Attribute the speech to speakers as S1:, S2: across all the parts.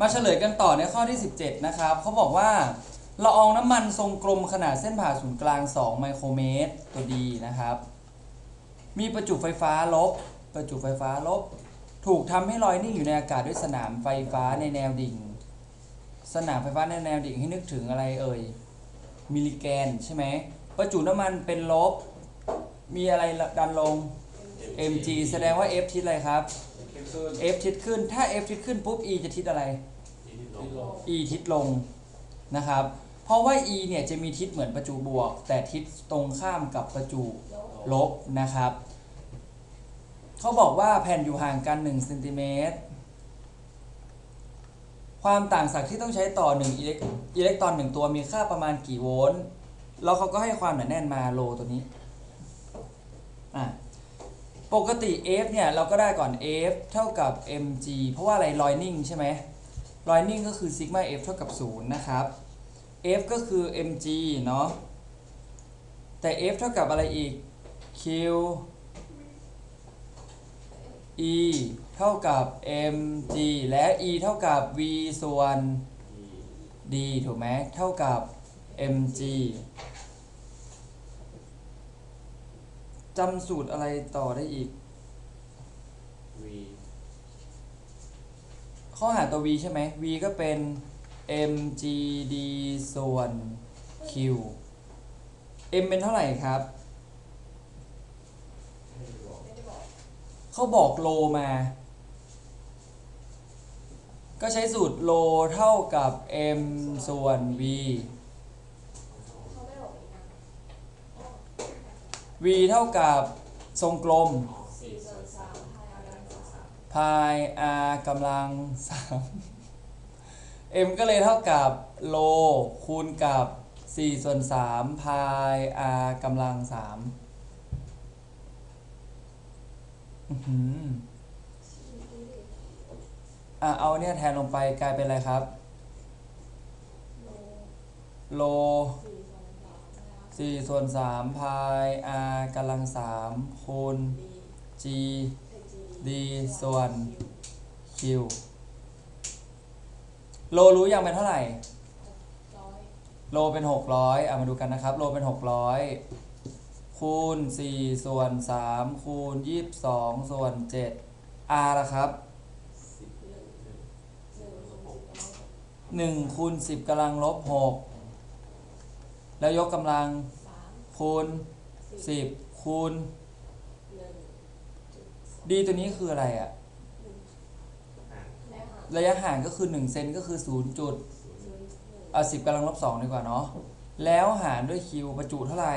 S1: มาเฉลยกันต่อในข้อที่ 17 นะครับเขาบอกว่าละอองน้ำมันทรงกลมขนาดเส้นผ่าศูนย์กลาง 2 ไมโครเมตรตัวดีนะครับ มีประจุไฟฟ้าลบ ประจุไฟฟ้าลบ ถูกทำให้ลอยนิ่งอยู่ในอากาศด้วยสนามไฟฟ้าในแนวดิ่ง สนามไฟฟ้าในแนวดิ่งให้นึกถึงอะไรเอ่ยมิลลิแกนใช่ไหมประจุน้ำมันเป็นลบ มีอะไรดันลง mg แสดงว่า f ทิศอะไรครับ f ทิศขึ้น ถ้า f ทิศขึ้นปุ๊บ e จะทิศอะไร e ทิศลงนะครับ เพราะว่า e เนี่ยจะมีทิศเหมือนประจุบวก แต่ทิศตรงข้ามกับประจุลบนะครับเขาบอกว่าแผ่นอยู่ห่างกัน1เซนติเมตรความต่างศักย์ที่ต้องใช้ต่อ1อิเล็กอิเล็กตรอน1ตัวมีค่าประมาณกี่โวลต์แล้วเขาก็ให้ความหนาแน่นมาโลตัวนี้อะ ปกติ F เนี่ยเราก็ได้ก่อน F เท่ากับ mg เพราะว่าอะไรลอยนิ่งใช่ไหมลอยนิ่งก็คือซิกมา F เท่ากับ 0 นะครับ F ก็คือ mg เนาะแต่ F เท่ากับอะไรอีก Q E เท่ากับ mg และ E เท่ากับ v ส่วน d ถูกไหมเท่ากับ mg จำสูตรอะไรต่อได้อีกข้อหาตัว v ใช่ไหม v ก็เป็น mgd ส่วน q m เป็นเท่าไหร่ครับเขาบอกโลมา ก็ใช้สูตรโลเท่ากับ m ส่วน v v เท่ากับทรงกลม พาย r กำลัง 3 m ก็เลยเท่ากับโลคูณกับ 4 ส่วน 3 พาย r กำลัง 3อื้อหืออะเอาเนี่ยแทนลงไปกลายเป็นอะไรครับ โล 4 ส่วน 3 พาย r กำลัง 3 คูณ g d ส่วน q โลรู้ยังเป็นเท่าไหร่ โลเป็น 600อะมาดูกันนะครับ โลเป็น 600 คูณ 4 ส่วน 3 คูณ 22 ส่วน 7 r ละครับ1คูณ10กำลังลบ6 แล้วยกกำลังคูณ10คูณ d ตัวนี้คืออะไรอะระยะห่างก็คือ1เซนก็คือ0จุดเอา10กำลังลบ2ดีกว่าเนาะแล้วหารด้วย q ประจุเท่าไหร่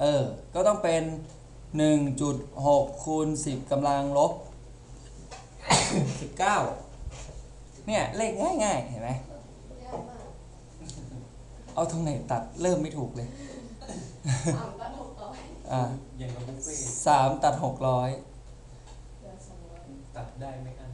S1: เออ ก็ต้องเป็น 1.6คูณ10กำลังลบ19เนี่ย เลขง่ายๆ เห็นไหมเอาตรงไหนตัดเริ่มไม่ถูกเลยอ่า
S2: อย่างกับบุฟเฟ่ต์
S1: สามตัดหกร้อย
S2: ตัดได้ไม่อั้น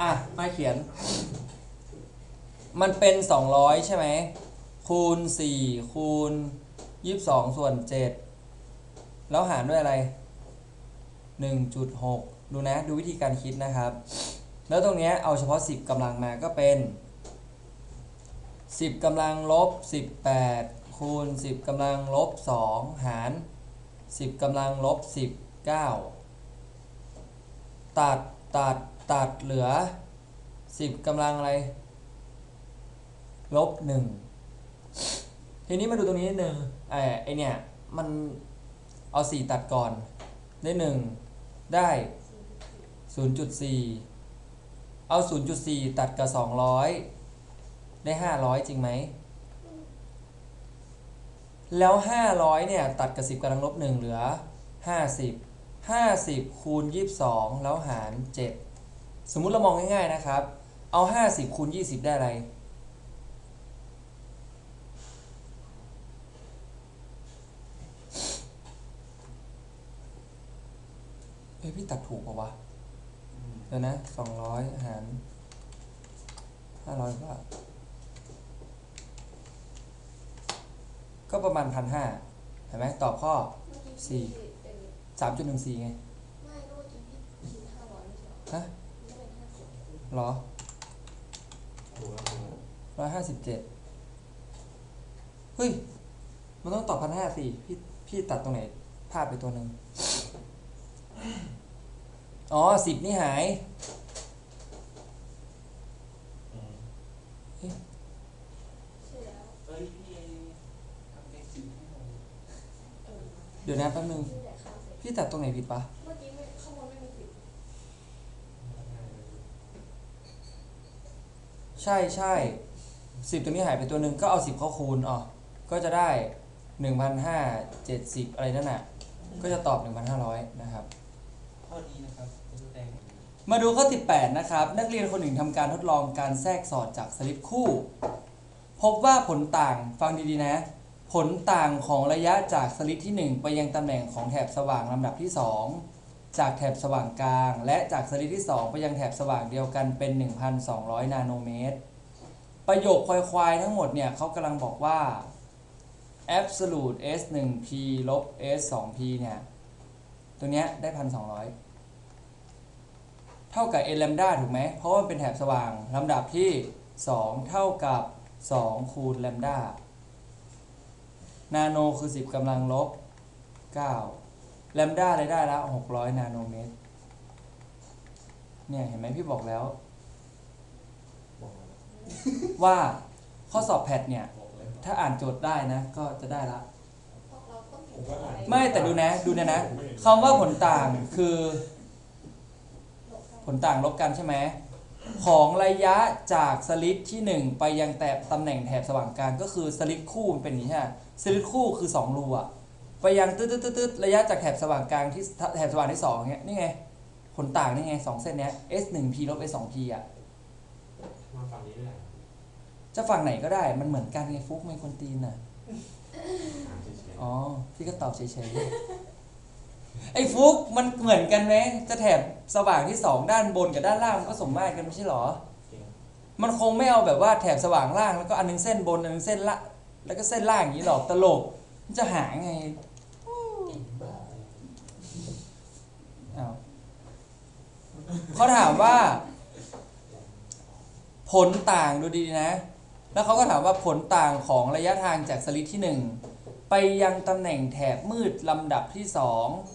S1: อะ มา เขียน มันเป็นสองร้อยใช่ไหม คูณสี่คูณยี่สิบสองส่วนเจ็ดแล้วหารด้วยอะไรหนึ่งจุดหกดูนะ ดูวิธีการคิดนะครับ แล้วตรงเนี้ยเอาเฉพาะสิบกำลังมาก็เป็นสิบกำลังลบสิบแปดคูณสิบกำลังลบสองหารสิบกำลังลบสิบเก้าตัดตัดตัดเหลือ สิบกำลังอะไร ลบหนึ่งทีนี้มาดูตรงนี้นิดนึงไอ้ไอเนี่ย มันเอาสี่ตัดก่อน ได้หนึ่งได้ศูนย์จุดสี่เอาศูนย์จุดสี่ตัดกับสองร้อยได้ห้าร้อยจริงไหม แล้วห้าร้อยเนี่ย ตัดกับสิบกำลังลบหนึ่งเหลือห้าสิบห้าสิบคูณยี่สิบสองแล้วหารเจ็ดสมมุติเรามองง่ายๆนะครับ เอาห้าสิบคูณยี่สิบได้อะไรเฮ้ยพี่ตัดถูกปะวะ เดี๋ยวนะสองร้อยหารห้าร้อยบาทก็ประมาณพันห้าเห็นไหมตอบข้อสี่สามจุดหนึ่งสี่ไง ฮะ
S2: ห
S1: รอ ร้อยห้าสิบเจ็ดเฮ้ย มันต้องตอบพันห้าสี่พี่พี่ตัดตรงไหนพลาดไปตัวหนึ่งอ๋อสิบนี่หาย
S3: เดี๋
S1: ยวนะแป๊บนึง
S2: พี่
S1: ตัดตรงไหนผิดปะ
S2: เมื่อกี้ไม่ข้างบนไม่มีสิบ
S1: ใช่ใช่สิบตัวนี้หายไปตัวหนึ่งก็เอาสิบเข้าคูณอ๋อก็จะได้หนึ่งพันห้าเจ็ดสิบอะไรนั่นน่ะ ก็จะตอบหนึ่งพันห้าร้อยนะครับ
S3: ข้อนี้นะครับคุณแตง
S1: มาดูข้อ18นะครับ นักเรียนคนหนึ่งทำการทดลองการแทรกสอดจากสลิปคู่ พบว่าผลต่างฟังดีๆนะ ผลต่างของระยะจากสลิปที่1ไปยังตำแหน่งของแถบสว่างลำดับที่2 จากแถบสว่างกลาง และจากสลิปที่ 2 ไปยังแถบสว่างเดียวกันเป็น 1,200 นาโนเมตร ประโยคควายๆทั้งหมดเนี่ยเขากำลังบอกว่า absolute s 1 p ลบ s 2 p เนี่ยตัวเนี้ยได้ 1,200 เท่ากับ n แลมดาถูกไหม เพราะว่าเป็นแถบสว่างลำดับที่ 2 เท่ากับ 2 คูณแลมดานาโนคือ 10กำลังลบ 9 แลมดาเลยได้แล้ว600นาโนเมตร เนี่ย เห็นไหมพี่บอกแล้ว
S4: บอกแล้ว
S1: ว่าข้อสอบแพทเนี่ย
S4: บอกแล้ว
S1: ถ้าอ่านโจทย์ได้นะ ก็จะได้ละ
S2: เพราะเราต้อง
S4: ผ
S2: เห็น
S4: มก็
S2: อะ
S4: อ่าน
S2: ไร
S1: ไม่แต่ดูนะ ดูนะนะ
S4: ผมไม่เห็น
S1: คำว่าผลต่างคือ
S2: หลบกัน
S1: ผลต่างลบกันใช่ไหมของระยะจากสลิดที่ 1 ไปยังแถบตำแหน่งแถบสว่างกลางก็คือสลิดคู่มันเป็นอย่างนี้ใช่ไหมสลิดคู่คือ 2 รูอะ ไปยังตืดตืดตืดระยะจากแถบสว่างกลางที่แถบสว่างที่2เนี้ยนี่ไงผลต่างนี่ไงสองเส้นเนี้ย s 1 p ลบ s 2 p อะ
S4: มาฝั่งนี้ได้
S1: จะฝั่งไหนก็ได้มันเหมือนกันไงฟุกไม่คนตีนอะ
S4: ถามเฉย
S1: อ๋อพี่ก็ตอบเฉยๆไอ้ฟุกมันเหมือนกันไหมจะแถบสว่างที่สองด้านบนกับด้านล่างมันก็สมมาตรกันไม่ใช่เหรอ
S4: ๆจริง
S1: มันคงไม่เอาแบบว่าแถบสว่างล่างแล้วก็อันนึงเส้นบนอันนึงเส้นละ แล้วก็เส้นล่างอย่างนี้หรอกตลกมัน จะหาไงอ้าวเขาถามว่า ผลต่างดูดีนะ แล้วเขาก็ถามว่าผลต่างของระยะทางจากสลิดที่ 1 ไปยังตำแหน่งแถบมืดลำดับที่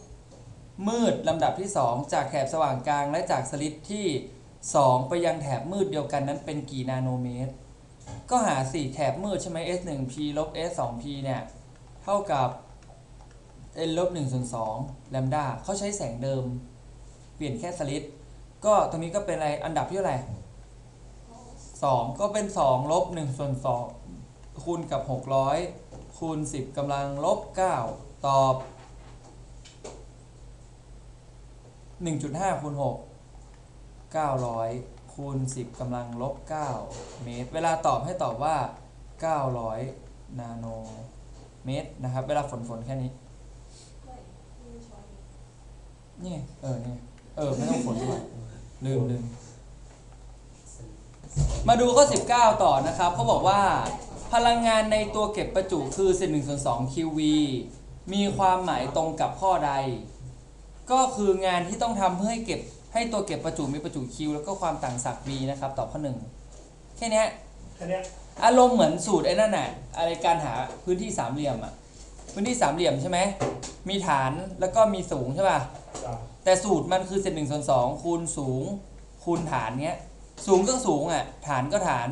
S1: 2 มืดลำดับที่ 2 จากแถบสว่างกลางและจากสลิดที่ 2 ไปยังแถบมืดเดียวกันนั้นเป็นกี่นาโนเมตร ก็หาสี่แถบมืดใช่ไหม s 1 p ลบ s 2 p เนี่ย เท่ากับ n ลบ1ส่วน2แลมดาเขาใช้แสงเดิม เปลี่ยนแค่สลิดก็ตรงนี้ก็เป็นอะไรอันดับที่เท่าไหร่สองก็เป็นสองลบหนึ่งส่วนสองคูณกับหกร้อยคูณสิบกำลังลบเก้าตอบหนึ่งจุดห้าคูณหกเก้าร้อยคูณสิบกำลังลบเก้าเมตร เวลาตอบให้ตอบว่าเก้าร้อยนาโน เมตรนะครับ เวลาฝนฝนแค่นี้ นี่เออนี่เออ ไม่ต้องฝนด้วยลืมลืมมาดูข้อ 19 ต่อนะครับเขาบอกว่าพลังงานในตัวเก็บประจุคือ1ส่วน2 QV มีความหมายตรงกับข้อใด ก็คืองานที่ต้องทำเพื่อให้เก็บให้ตัวเก็บประจุมีประจุ Q แล้วก็ความต่างศักย์ V นะครับตอบข้อหนึ่งแค่นี้
S4: แค่เนี้ย
S1: อารมณ์เหมือนสูตรไอ้นั่นน่ะอะไรการหาพื้นที่สามเหลี่ยมอะพื้นที่สามเหลี่ยมใช่ไหมมีฐานแล้วก็มีสูงใช่ป่ะ
S4: จ้า
S1: แต่สูตรมันคือเศษหนึ่งส่วนสองคูณสูงคูณฐานเนี้ยสูงก็สูงอะฐานก็ฐาน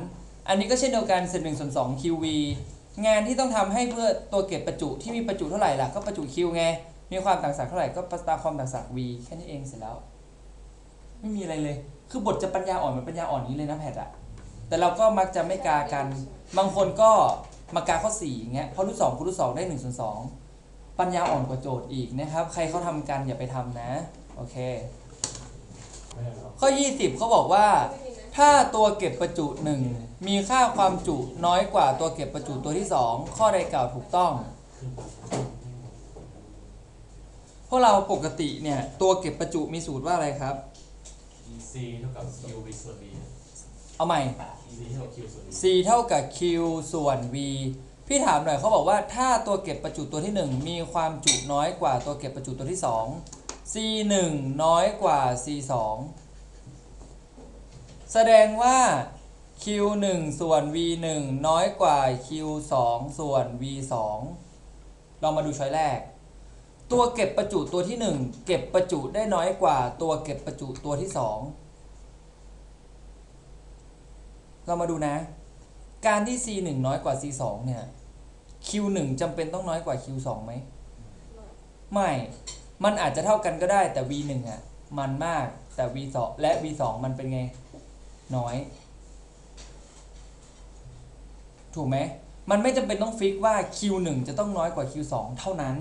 S1: อันนี้ก็เช่นเดียวกันเศษหนึ่งส่วนสอง QV งานที่ต้องทำให้เพื่อตัวเก็บประจุที่มีประจุเท่าไหร่ล่ะก็ประจุ Q ไงมีความต่างศักย์เท่าไหร่ก็ตามความต่างศักย์ V แค่นี้เองเสร็จแล้ว ไม่มีอะไรเลย คือบทจะปัญญาอ่อนมันปัญญาอ่อนนี้เลยนะแพทอะ แต่เราก็มักจะไม่กากัน บางคนก็มากาข้อ4อย่างเงี้ยเพราะรูทสองคูณรูทสองได้1ส่วนสองปัญญาอ่อนกว่าโจทย์อีกนะครับ ใครเขาทำกันอย่าไปทำนะ โอเค
S4: ไม่ได้หรอก
S1: ข้อ 20เขาบอกว่า
S2: ไม่มีนะ
S1: ถ้าตัวเก็บประจุ 1 มีค่าความจุน้อยกว่าตัวเก็บประจุตัวที่ 2 ข้อใดกล่าวถูกต้อง พวกเราปกติเนี่ย ตัวเก็บประจุมีสูตรว่าอะไรครับ
S4: C เท่ากับ Q V ส่วน V
S1: เอาใหม่
S4: C เท่ากับ Q ส่วน V
S1: c เท่ากับ q ส่วน v พี่ถามหน่อยเขาบอกว่าถ้าตัวเก็บประจุตัวที่ 1 มีความจุน้อยกว่าตัวเก็บประจุตัวที่ 2 c 1น้อยกว่า c 2แสดงว่า q 1ส่วน v 1น้อยกว่า q 2ส่วน v 2ลองมาดูช้อยแรก ตัวเก็บประจุตัวที่ 1 เก็บประจุได้น้อยกว่าตัวเก็บประจุตัวที่ 2 เรามาดูนะ การที่ c 1น้อยกว่า c 2เนี่ย q 1จำเป็นต้องน้อยกว่า q 2ไหมไม่ มันอาจจะเท่ากันก็ได้แต่ v 1อะมันมากแต่ v 2และ v 2มันเป็นไง น้อย ถูกไหมมันไม่จำเป็นต้องฟิกว่า q 1จะต้องน้อยกว่า q 2เท่านั้น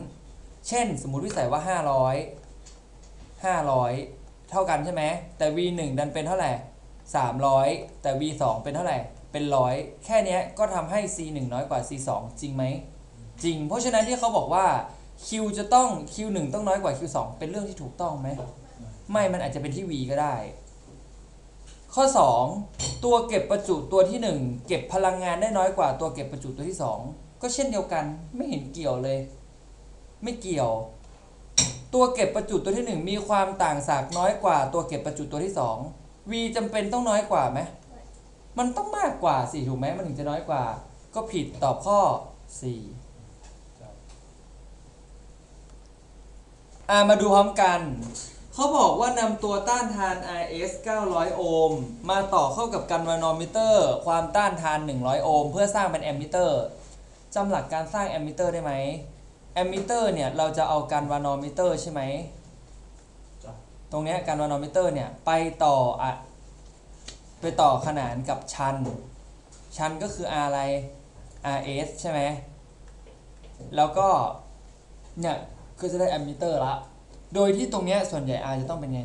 S1: เช่น สมมุติวิสัยว่า 500 500 เท่ากันใช่ไหมแต่ v 1ดันเป็นเท่าไหร่ 300 แต่ v 2เป็นเท่าไหร่ เป็นร้อยแค่นี้ก็ทำให้ c 1น้อยกว่า c 2จริงไหม จริง เพราะฉะนั้นที่เขาบอกว่า q จะต้อง q 1ต้องน้อยกว่า q 2เป็นเรื่องที่ถูกต้องไหม ไม่มันอาจจะเป็นที่ v ก็ได้ ข้อ 2 ตัวเก็บประจุตัวที่ 1 เก็บพลังงานได้น้อยกว่าตัวเก็บประจุตัวที่ 2 ก็เช่นเดียวกันไม่เห็นเกี่ยวเลย ไม่เกี่ยวตัวเก็บประจุตัวที่ 1 มีความต่างศักย์น้อยกว่าตัวเก็บประจุตัวที่ 2 v จำเป็นต้องน้อยกว่าไหมมันต้องมากกว่าสิถูกไหมมันถึงจะน้อยกว่า ก็ผิดตอบข้อ 4 อ่ามาดูพร้อมกันเขาบอกว่านำตัวต้านทาน RS 900 โอห์มมาต่อเข้ากับกันวานอมิเตอร์ ความต้านทาน 100 โอห์มเพื่อสร้างเป็นแอมมิเตอร์จำหลักการสร้างแอมมิเตอร์ได้ไหมแอมมิเตอร์เนี่ยเราจะเอากันวานอมิเตอร์ใช่ไหม ตรงนี้กันวานอมิเตอร์เนี่ยไปต่ออะไปต่อขนานกับชัน ชันก็คือ R อะไร RS ใช่ไหมแล้วก็เนี่ยก็จะได้แอมมิเตอร์ละ โดยที่ตรงเนี้ยส่วนใหญ่ R จะต้องเป็นไง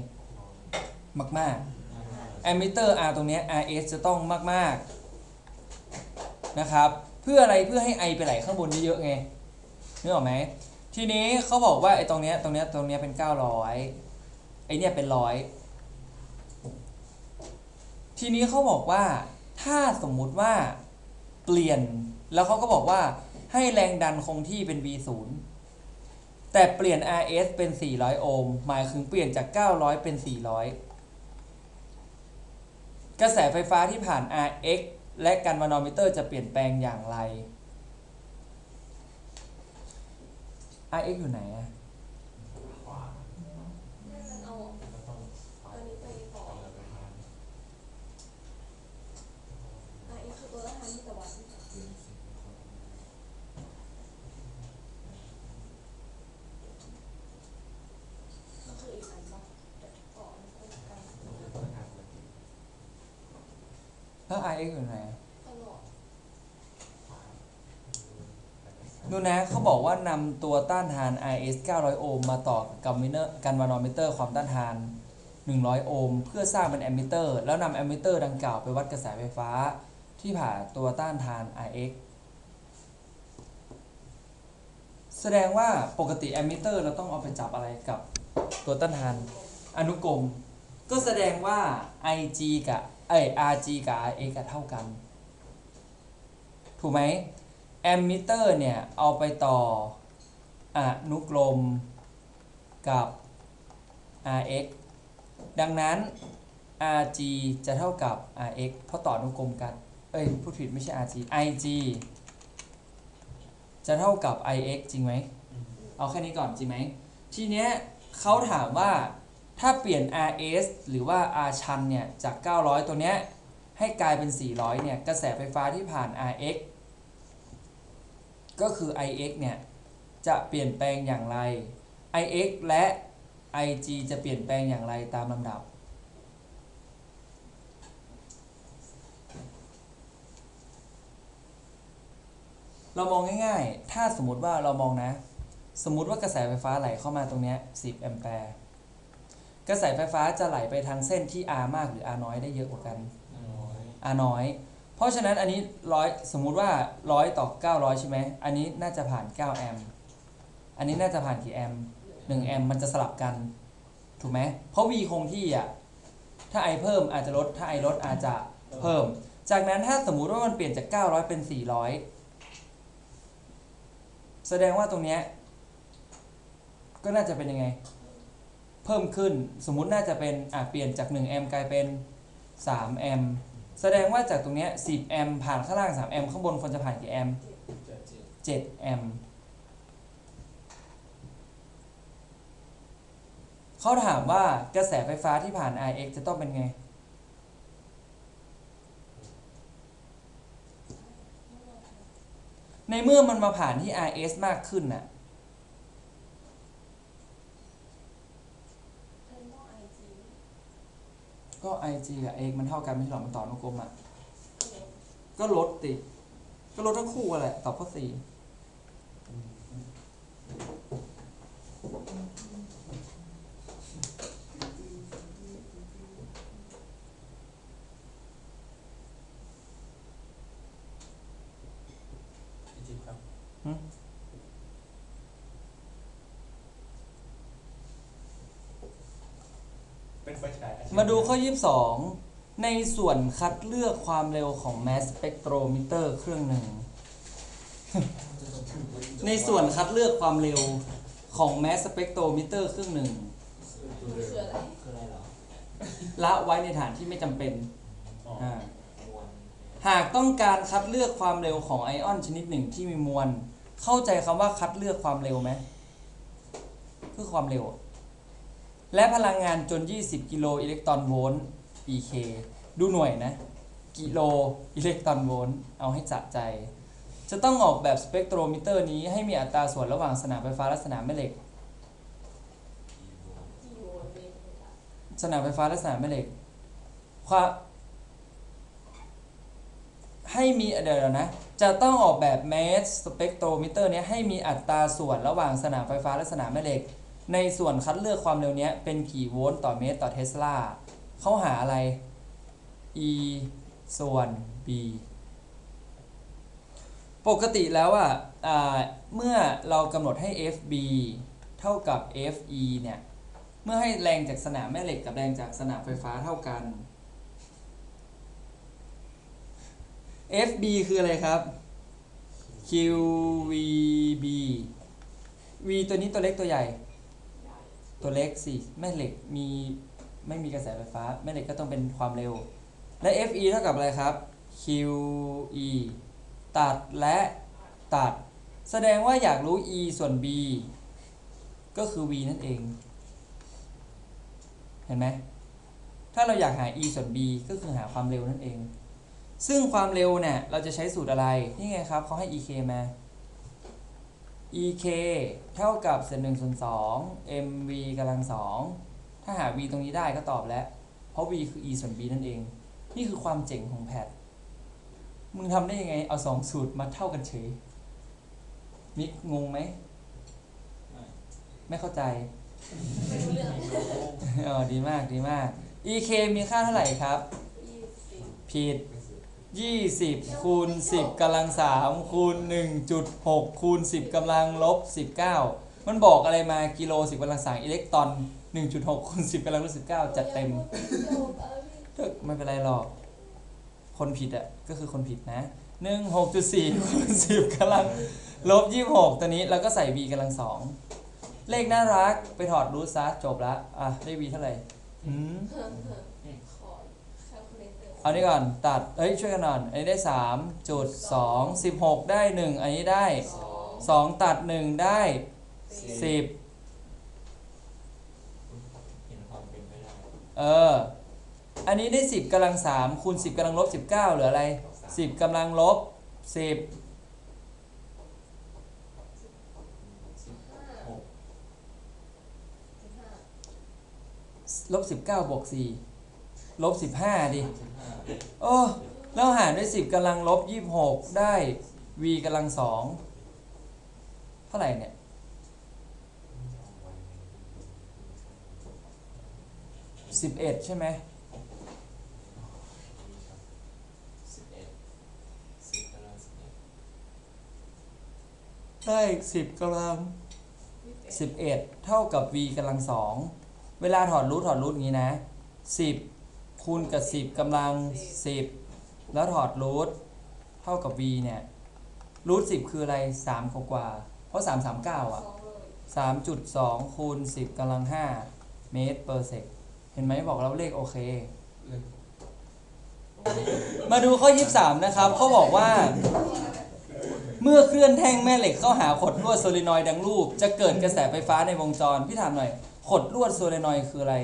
S1: มากๆแอมมิเตอร์ R ตรงเนี้ย RS จะต้องมากๆนะครับ เพื่ออะไรเพื่อให้ I ไปไหลข้างบนเยอะๆไงนึกออกไหมทีนี้เขาบอกว่าไอ้ตรงเนี้ยตรงเนี้ยตรงเนี้ยเป็น 900 ไอเนี่ยเป็นร้อยทีนี้เขาบอกว่าถ้าสมมุติว่าเปลี่ยนแล้วเขาก็บอกว่าให้แรงดันคงที่เป็น V0 แต่เปลี่ยน RS เป็น 400 โอห์มหมายถึงเปลี่ยนจาก 900 เป็น 400 กระแสไฟฟ้าที่ผ่าน RX และกันวานอมิเตอร์จะเปลี่ยนแปลงอย่างไร RX อยู่ไหนอะ
S4: ขวา
S2: ให้มันเอา
S4: แล้วก็ต้อง
S2: อันนี้ไปต่อ
S4: ต่อเลยไปทาง
S2: อะอีกคือตัวละหันที่ตะวันก็คืออีกอันปะต่ออันนี้กัน
S4: พนักงานเลย
S1: แล้ว RX อยู่ไหนอะ
S2: ตลอด
S4: ขวา
S1: ดูนะเขาบอกว่านำตัวต้านทาน RS 900 โอห์มมาต่อกับมิเนอร์กันวานอมิเตอร์ความต้านทาน 100 โอห์มเพื่อสร้างเป็นแอมมิเตอร์ แล้วนำแอมมิเตอร์ดังกล่าวไปวัดกระแสไฟฟ้าที่ผ่านตัวต้านทาน RX แสดงว่าปกติแอมมิเตอร์เราต้องเอาไปจับอะไรกับตัวต้านทานอนุกรม ก็แสดงว่า IG กับเอ้ RG กับ RX เท่ากัน ถูกไหมแอมมิเตอร์เนี่ย เอาไปต่ออนุกรมกับ Rx ดังนั้น Rg จะเท่ากับ Rx เพราะต่ออนุกรมกัน เอ้ยพูดผิดไม่ใช่ Rg Ig จะเท่ากับ Ix จริงไหม เอาแค่นี้ก่อนจริงไหม ทีเนี้ยเขาถามว่า ถ้าเปลี่ยน Rs หรือว่า R ชันเนี่ยจาก 900 ตัวเนี้ยให้กลายเป็น 400 เนี่ยกระแสไฟฟ้าที่ผ่าน Rx ก็คือ ix เนี่ยจะเปลี่ยนแปลงอย่างไร ix และ ig จะเปลี่ยนแปลงอย่างไรตามลำดับ เรามองง่ายๆ ถ้าสมมติว่าเรามองนะ สมมติว่ากระแสไฟฟ้าไหลเข้ามาตรงเนี้ย10 แอมแปร์ กระแสไฟฟ้าจะไหลไปทางเส้นที่ R มากหรือ R น้อยได้เยอะกว่ากัน
S4: น้อย
S1: R น้อย เพราะฉะนั้นอันนี้ร้อยสมมุติว่าร้อยต่อ900 ใช่ไหม อันนี้น่าจะผ่าน 9 แอมป์อันนี้น่าจะผ่านกี่แอมป์
S2: ห
S1: 1แอมป์มันจะสลับกัน ถูกไหม เพราะ V คงที่อะ ถ้า I เพิ่มอาจจะลด ถ้า I ลดอาจจะเพิ่ม จากนั้นถ้าสมมุติว่ามันเปลี่ยนจาก 900 เป็น 400 แสดงว่าตรงเนี้ยก็น่าจะเป็นยังไง เพิ่มขึ้น สมมุติน่าจะเป็นอะเปลี่ยนจาก1แอมป์กลายเป็น3แอมป์แสดงว่าจากตรงเนี้ย10แอมป์ผ่านข้างล่าง3แอมป์ข้างบนควรจะผ่านกี่แอมป์
S4: เจ็ดเจ็ด
S1: 7แอมป์เขาถามว่ากระแสไฟฟ้าที่ผ่าน Ix จะต้องเป็นไงในเมื่อมันมาผ่านที่ Rs มากขึ้นน่ะ
S2: อันนี้ต้องไอจี
S1: ก็ Ig กับ X มันเท่ากันไม่ใช่หรอมันต่อนุกรมอะ
S2: ก็ล
S1: ดติ ก็ลดทั้งคู่อะแหละตอบข้อสี่
S3: พี่จิ๊บครับ
S4: เป็นไฟฉายอาชีพ
S1: มาดูข้อ 22 ในส่วนคัดเลือกความเร็วของ mass spectrometer เครื่องหนึ่ง ในส่วนคัดเลือกความเร็วของ mass spectrometer เครื่องหนึ่ง
S2: คืออะไร
S4: คืออะไรเหรอ
S1: ละไว้ในฐานที่ไม่จำเป็น
S4: อ่า
S1: หากต้องการคัดเลือกความเร็วของไอออนชนิดหนึ่งที่มีมวล เข้าใจคำว่าคัดเลือกความเร็วไหม คือความเร็วอะ และพลังงานจน 20 กิโลอิเล็กตรอนโวลต์ EK ดูหน่วยนะ กิโลอิเล็กตรอนโวลต์ เอาให้สะใจ จะต้องออกแบบสเปกโทรมิเตอร์นี้ให้มีอัตราส่วนระหว่างสนามไฟฟ้าและสนามแม่เหล็ก สนามไฟฟ้าและสนามแม่เหล็กความให้มีเดี๋ยวนะ จะต้องออกแบบแมสสเปกโทรมิเตอร์นี้ให้มีอัตราส่วนระหว่างสนามไฟฟ้าและสนามแม่เหล็ก ในส่วนคัดเลือกความเร็วเนี้ยเป็นกี่โวลต์ต่อเมตรต่อเทสลาเขาหาอะไร e ส่วน b ปกติแล้วอะอ่าเมื่อเรากำหนดให้ fb เท่ากับ fe เนี่ย เมื่อให้แรงจากสนามแม่เหล็กกับแรงจากสนามไฟฟ้าเท่ากัน FB คืออะไรครับ QVB V ตัวนี้ตัวเล็กตัวใหญ่ ตัวเล็กสิแม่เหล็กมีไม่มีกระแสไฟฟ้า แม่เหล็กก็ต้องเป็นความเร็ว และ FE เท่ากับอะไรครับ QE ตัดและตัด แสดงว่าอยากรู้ E ส่วน B ก็คือ V นั่นเอง เห็นไหมถ้าเราอยากหา e ส่วน b ก็คือหาความเร็วนั่นเอง ซึ่งความเร็วเนี่ยเราจะใช้สูตรอะไร นี่ไงครับเขาให้ ek มา ek เท่ากับเศษหนึ่งส่วนสอง mv กำลังสอง ถ้าหา v ตรงนี้ได้ก็ตอบแล้ว เพราะ v คือ e ส่วน b นั่นเอง นี่คือความเจ๋งของแพท มึงทำได้ยังไง เอาสองสูตรมาเท่ากันเฉย มิกงงไหม ไม่เข้าใจ
S2: ไม่รู้เรื่อง
S1: อ๋อดีมากดีมาก EK มีค่าเท่าไหร่ครับ
S2: ยี่สิบ
S1: ผิด 20คูณ10กำลัง3คูณ1.6คูณ10กำลังลบ19 มันบอกอะไรมากิโล 10กำลัง3อิเล็กตรอน 1.6คูณ10กำลังลบ19 จัดเต็มถอะไม่เป็นไรหรอก คนผิดอะ ก็คือคนผิดนะ 1 6.4คูณ10กำลังลบ26 ตัวนี้ แล้วก็ใส่ v กำลัง2เลขน่ารักไปถอดรูทซะจบละอะ ได้ v เท่าไหร่
S2: เลเตอร์
S1: เอานี่ก่อนตัด เอ้ยช่วยกันหน่อยอันนี้ได้สามจุดสองสิบหกได้หนึ่งอันนี้ได้
S2: สอง
S1: สองตัดหนึ่งได้
S2: สี่
S1: สิบ
S4: เห็นความเป็นไปได้
S1: เออ อันนี้ได้สิบกำลังสามคูณสิบกำลังลบสิบเก้าเหลืออะไรสิบกำลังลบสิบ
S4: สิบ
S2: ห้า
S4: หก
S2: สิบห้า
S1: ลบสิบเก้าบวกสี่ ลบสิบห้าดิโอ้แล้วหารด้วยสิบกำลังลบยี่สิบหกได้ v กำลังสองเท่าไหร่เนี่ยสิบเอ็ดใช่ไหม
S4: สิบเอ็ดสิบกำลังสิบเอ็ด
S1: เท่ากับ v กำลังสองเวลาถอดรูทถอดรูทอย่างนี้นะ10 คูณกับ 10กำลัง 10 แล้วถอดรูทเท่ากับ v เนี่ยรูท10 คืออะไร 3 กว่ากว่า เพราะ 3 3 9
S2: ส
S1: อะ 3.2 คูณ 10กำลัง 5 เมตร per sec เห็นไหมบอกแล้วเลขโอเค มาดูข้อ 23 นะครับเขาบอกว่า เมื่อเคลื่อนแท่งแม่เหล็กเข้าหาขดลวดโซลินอยดังรูป จะเกิดกระแสไฟฟ้าในวงจร พี่ถามหน่อย ขดลวดโซลินอยคืออะไร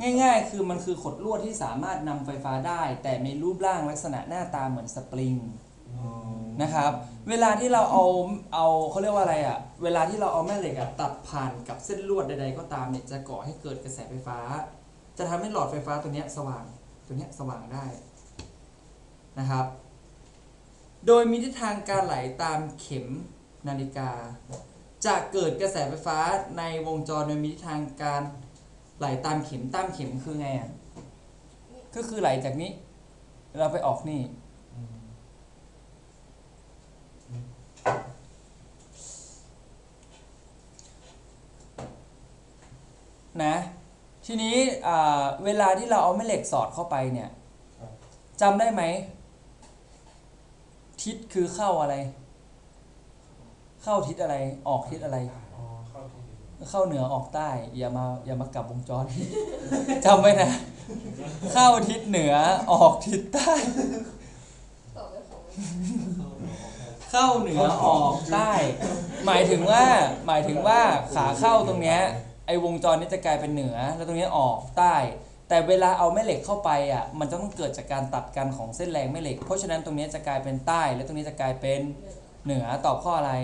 S1: ง่ายๆ คือมันคือขดลวดที่สามารถนำไฟฟ้าได้ แต่มีรูปร่างลักษณะหน้าตาเหมือนสปริงนะครับ เวลาที่เราเอาเอาเขาเรียกว่าอะไรอะ่ะ เวลาที่เราเอาแม่เหล็กอะตัดผ่านกับเส้นลวดใด ๆ ก็ตามเนี่ยจะก่อให้เกิดกระแสไฟฟ้า จะทำให้หลอดไฟฟ้าตัวเนี้ยสว่างตัวเนี้ยสว่างได้นะครับ โดยมีทิศทางการไหลตามเข็มนาฬิกา จะเกิดกระแสไฟฟ้าในวงจรโดยมีทิศทางการ ไหลตามเข็มตามเข็มคือไงอะก็คือไหลจากนี้ เราไปออกนี่ นะ ทีนี้เวลาที่เราเอาแม่เหล็กสอดเข้าไปเนี่ยจำได้ไหม ทิศคือเข้าอะไร เข้าทิศอะไรออกทิศอะไร
S4: เข้า
S1: เหนือออกใต้ อย่ามาอย่ามากลับวงจร จำไว้นะ เข้าทิศเหนือออกทิศใต้
S2: ต่อไปของ
S1: เข้าเหนือออกใต้ หมายถึงว่าหมายถึงว่าขาเข้าตรงเนี้ยไอ้วงจรนี้จะกลายเป็นเหนือ แล้วตรงเนี้ยออกใต้ แต่เวลาเอาแม่เหล็กเข้าไปอะมันจะต้องเกิดจากการตัดกันของเส้นแรงแม่เหล็ก เพราะฉะนั้นตรงเนี้ยจะกลายเป็นใต้ และตรงนี้จะกลายเป็น
S2: เหนือ
S1: เหนือตอบข้ออะไร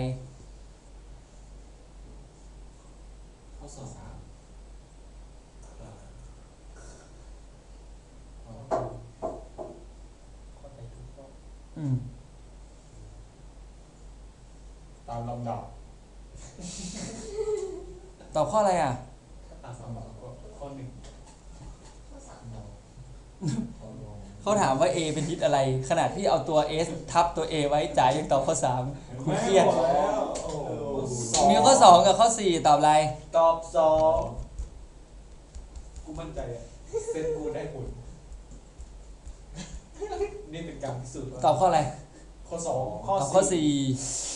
S4: ข้อสอบสามอ่าอ๋อ
S3: ข้อไหนถูกต้อง
S1: อืม
S4: ตามลำดับ
S1: ตอบข้ออะไรอะ
S3: ถ้าตาม
S4: ลำดับก็ข้อหนึ่ง
S2: ข้อสาม
S4: ข้อรอง
S1: เขาถามว่า A เป็นทิศอะไร ขนาดที่เอาตัว S ทับตัว A ไว้จ่ายยังตอบข้อ3คุณเครียด
S4: ไม่บอกแล้วโอ้โห
S1: มีข้อ2กับข้อ4ตอบอะไร
S4: ตอบสองกูมั่นใจอะเซนกูได้ผลนี่เป็นการพิสูจน์ว่า
S1: ตอบข้ออะไร
S4: ข้อสอง
S1: ตอบข้อ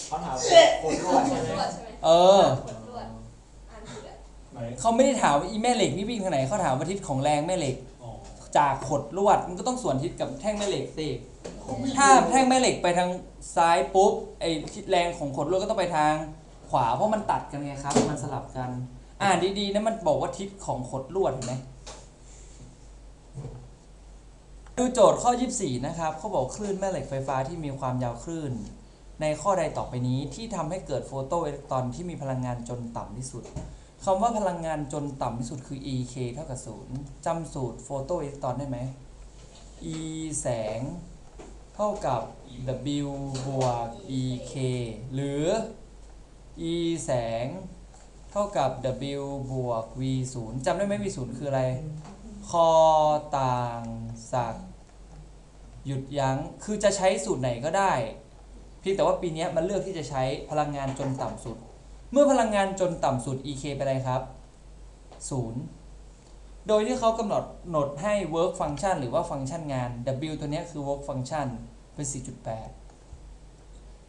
S4: เขาถามคนรวดใช่ไหม
S2: ลวดใช่ไหม
S1: 4เออ
S2: ขดลวดอ่านผิดอะ
S4: ไหน
S1: เขาไม่ได้ถามว่าอีแม่เหล็กนี่วิ่งทางไหนเขาถามว่าทิศของแรงแม่เหล็ก
S4: อ๋อ
S1: จากขดลวดมันก็ต้องส่วนทิศกับแท่งแม่เหล็กสิถ้าแท่งแม่เหล็กไปทางซ้ายปุ๊บไอ้ทิศแรงของขดลวดก็ต้องไปทาง ขวาเพราะมันตัดกันไงครับ มันสลับกัน อ่านดีๆนะมันบอกว่าทิศของขดลวดเห็นไหมดูโจทย์ข้อ 24 นะครับเขาบอกคลื่นแม่เหล็กไฟฟ้าที่มีความยาวคลื่น ในข้อใดต่อไปนี้ที่ทำให้เกิดโฟโตอิเล็กตรอนที่มีพลังงานจนต่ำที่สุดคำว่าพลังงานจนต่ำที่สุดคือ E k เท่ากับศูนย์จำสูตรโฟโตอิเล็กตรอนได้ไหม E แสง เท่ากับ W บวก E k หรือ E แสงเท่ากับ W บวก V ศูนย์จำได้ไหม V ศูนย์คืออะไร คอต่างศักหยุดยัง้ง คือจะใช้สูตรไหนก็ได้ เพียงแต่ว่าปีนี้มันเลือกที่จะใช้พลังงานจนต่ำสุด เมื่อพลังงานจนต่ำสุด EK เป็นอะไรครับ 0 โดยที่เขากำหนดหนดให้ work function หรือว่าฟังก์ชันงาน W ตัวนี้คือ work function เป็น 4.8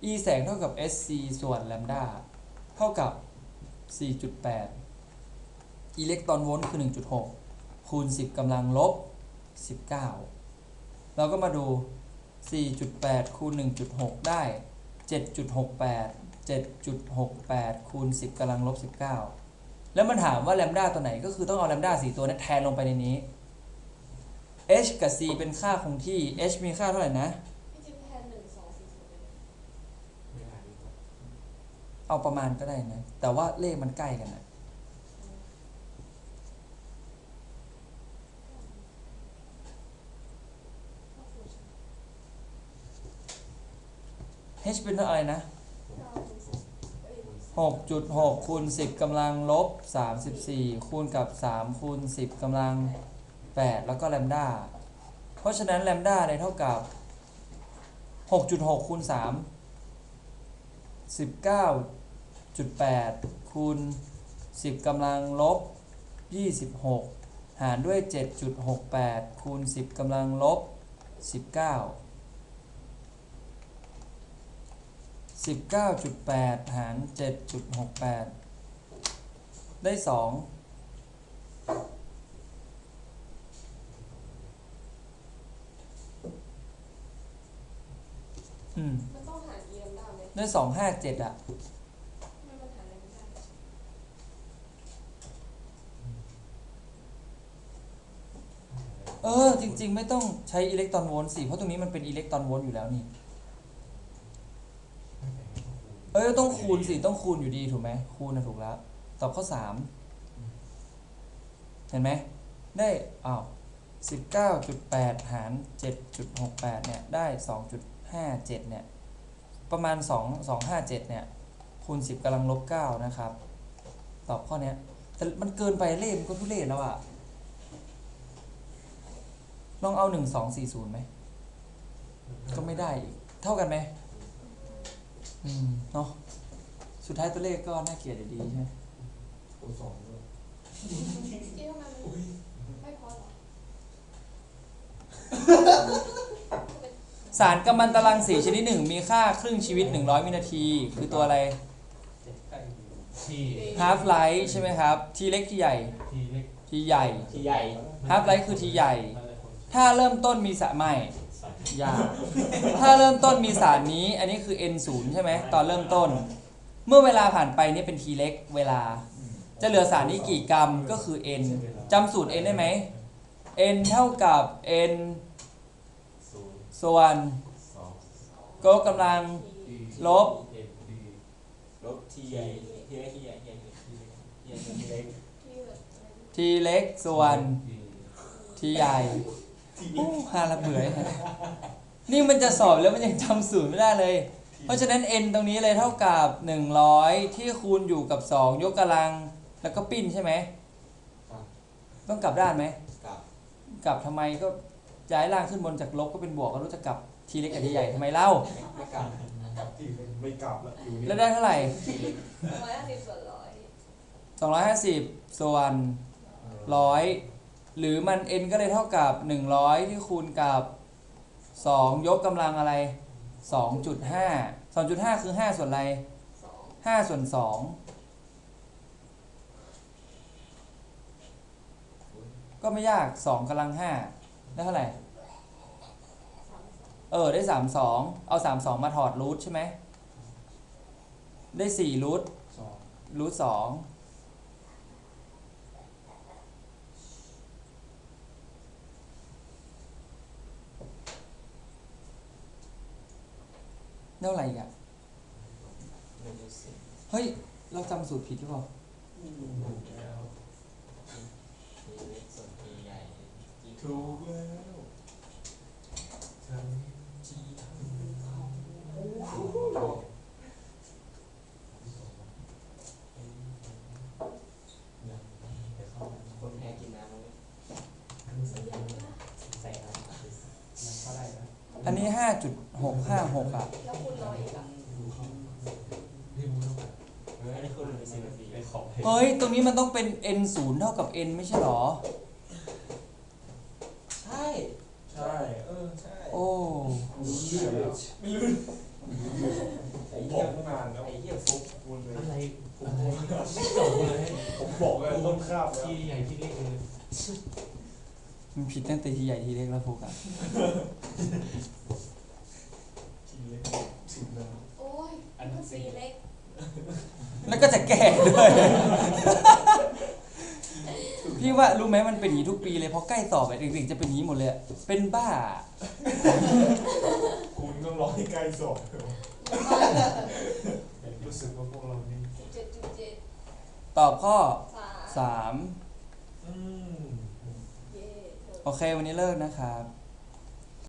S1: E แสงเท่ากับ SC ส่วน lambda เท่ากับ 4.8 อิเล็กตรอนโวลต์คือ 1.6 คูณ 10กำลังลบ 19 เราก็มาดู 4.8 คูณ 1.6 ได้ 7.68 7.68 คูณ 10กำลังลบ 19 แล้วมันถามว่าแลมด้าตัวไหนก็คือต้องเอาแลมด้าสี่ตัวนี้แทนลงไปในนี้ h กับ c เป็นค่าคงที่ h มีค่าเท่าไหร่นะ
S2: เอา
S1: ประมาณก็ได้นะ แต่ว่าเลขมันใกล้กันนะเเป็นเท่าไหร่นะ
S2: หกจุดห
S1: กคูณสิบกำลังลบสามสิบสี่คูณกับสามคูณสิบกำลังแปดแล้วก็แลมด้า เพราะฉะนั้นแลมด้าเนี่ยเท่ากับหกจุดหกคูณสามสิบเก้า 7.8 คูณ 10กำลังลบ 26 หารด้วย 7.68 คูณ 10กำลัง
S2: ลบ 19 19.8 หาร 7.68 ได้ 2
S1: ได้สองห้าเจ็ดอะ เออ จริง ๆ ไม่ต้องใช้อิเล็กตรอนโวลต์สิเพราะตรงนี้มันเป็นอิเล็กตรอนโวลต์อยู่แล้วนี่ เอ้ยต้องคูณสิต้องคูณอยู่ดีถูกไหมคูณนะถูกแล้ว ตอบข้อสามเห็นไหมได้อ้าวสิบเก้าจุดแปดหารเจ็ดจุดหกแปดเนี่ยได้สองจุดห้าเจ็ดเนี่ยประมาณสองสองห้าเจ็ดเนี่ยคูณสิบกำลังลบเก้านะครับ ตอบข้อเนี้ยแต่มันเกินไปเลขมันก็ทุเรศแล้วอะ ลองเอาหนึ่งสองสี่ศูนย์ไหม ก็ไม่ได้อีก เท่ากันไหมอืมเนาะสุดท้ายตัวเลขก็น่าเกลียดอยู่ดีใช่ไหม
S4: โอ้สองด้วย
S2: เอ๊ะทำไมมันไม่พอหรอ
S1: สารกัมมันตรังสีชนิดหนึ่งมีค่าครึ่งชีวิต 100วินาที คือตัวอะไร
S3: เจ็ดใกล้อยู่
S4: ที่
S1: half life ใช่ไหมครับ ทีเล็กทีใหญ่
S4: ที่เล็ก
S1: ทีใหญ่
S5: ที่ใหญ่
S1: half life คือทีใหญ่ ถ้าเริ่มต้นมีสารไม่ยากถ้าเริ่มต้นมีสารนี้ อันนี้คือ n 0ใช่ไหมตอนเริ่มต้น เมื่อเวลาผ่านไปนี่เป็นทีเล็กเวลา จะเหลือสารนี้กี่กรัมก็คือ n จำสูตร n ได้ไหม n เท่ากับ n ส่วนก็กำลังลบ
S4: เอ็ดดี
S5: รถที่ใหญ่ที่เล็กที่ใหญ่ที่ใหญ่ที่ใหญ่ที่เล็ก
S1: ส่วนทีใหญ่ โอ้ฮาละเบื่อไอ้เนี่ยนี่มันจะสอบแล้วมันยังจำสูตรไม่ได้เลย เพราะฉะนั้น n ตรงนี้เลยเท่ากับ 100 ที่คูณอยู่กับ 2 ยกกำลัง แล้วก็ปิ้นใช่ไหม ต้องกลับด้านไหม
S5: กับ
S1: กลับทำไมก็ย้ายล่างขึ้นบนจากลบก็เป็นบวกก็รู้จะกลับทีเล็กกับทีใหญ่ทำไมเล่า
S5: ไม่กับ
S4: กลับที่ไม่กลับละอยู่นี่
S1: แล้วได้เท่าไหร่
S2: ร้อยห้าสิบส่วนร้อย
S1: 250ส่วนร้อย หรือมัน n ก็เลยเท่ากับ 100 ที่คูณกับ 2 ยกกำลังอะไร 2.5 2.5 คือ 5 ส่วนอะไร
S2: สอง
S1: 5ส่วน 2 ก็ไม่ยาก 2กำลัง 5 ได้เท่าไหร่
S2: สามสอง
S1: เออ ได้ 32 เอา 32 มาถอดรูทใช่ไหม ได้4รูท
S4: สอง
S1: รูท2 เท่าไหร่อีกอะ
S5: หนึ่งจุดสี่
S1: เฮ้ย เราจำสูตรผิดหรือเปล่า
S4: แล้ว
S5: ที่เล็กส่วนที่ใหญ่ที่
S4: ถูกแล้วฉัน
S5: ที่ คนแพ้กินน้ำมั้ยใส่น้ำ
S3: มันเท่าไหร่นะ
S1: อันนี้ 5.656 อะ
S2: แล้วคุณร้อยอีกอะ
S4: นี่มึงต้องแบบ
S5: เฮ้ยนี่คุณเป็นสิบ นาที
S4: ไอ้ของ
S1: เฮ้ย ตรงนี้มันต้องเป็น n 0เท่ากับ n ไม่ใช่หรอ
S5: ใช่
S4: ใช่เออใช่
S1: โอ้
S4: รู้เรื่องแล้วไม่รู้ผมบอกตั้งนานแล้ว
S5: ไอ้เหี้ยฟุก
S4: วนเลย
S3: อะไรอะไรจบเลย
S4: ผมบอกเลยต้นคราบแล้ว
S3: ที่ใหญ่ที่เล็กเลย
S1: มันผิดตั้งแต่ทีใหญ่ทีเล็กแล้วพวกอะ
S4: ทีเล็กถึงแล้ว
S2: โอ้ยมันสีเล็ก
S1: แล้วก็จะแก้ด้วย พี่ว่ารู้ไหมมันเป็นอย่างนี้ทุกปีเลยเพราะใกล้สอบอะเด็กๆจะเป็นอย่างนี้หมดเลยอะเป็นบ้า
S4: คุณต้องรอให้ใกล้สอบรู้สึกว่าพวกเรานี่
S2: สิบเจ็ดจุดเจ็ด
S1: ตอบข้อ
S2: สาม
S1: 3
S4: อืม
S2: เย่
S1: โอเควันนี้เลิกนะครับ